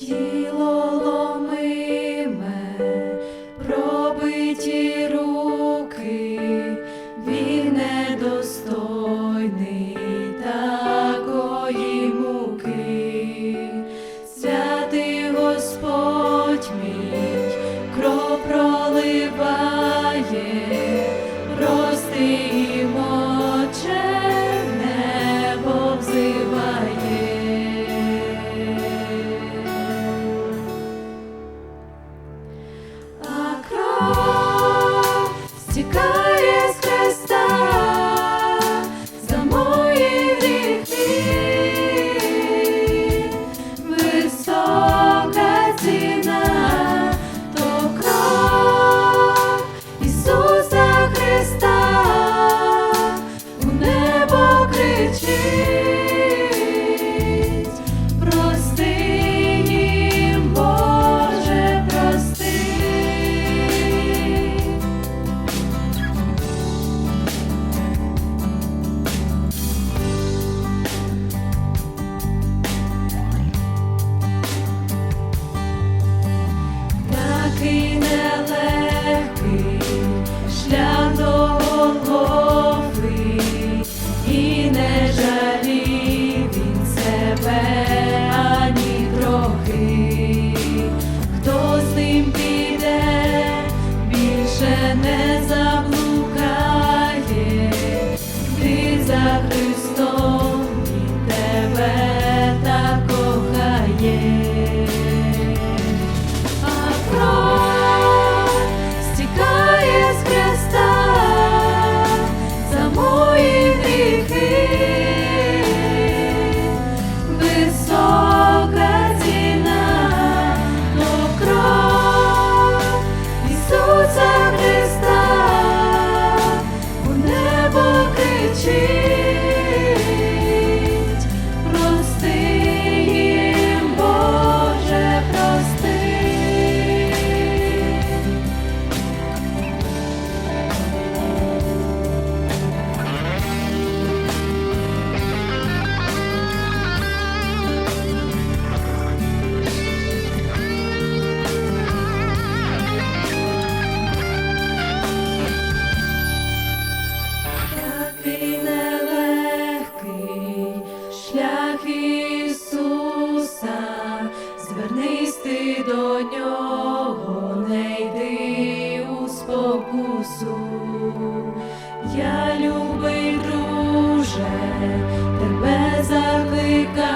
You. до нього не йди у спокусу, я любий, друже, тебе закликаю.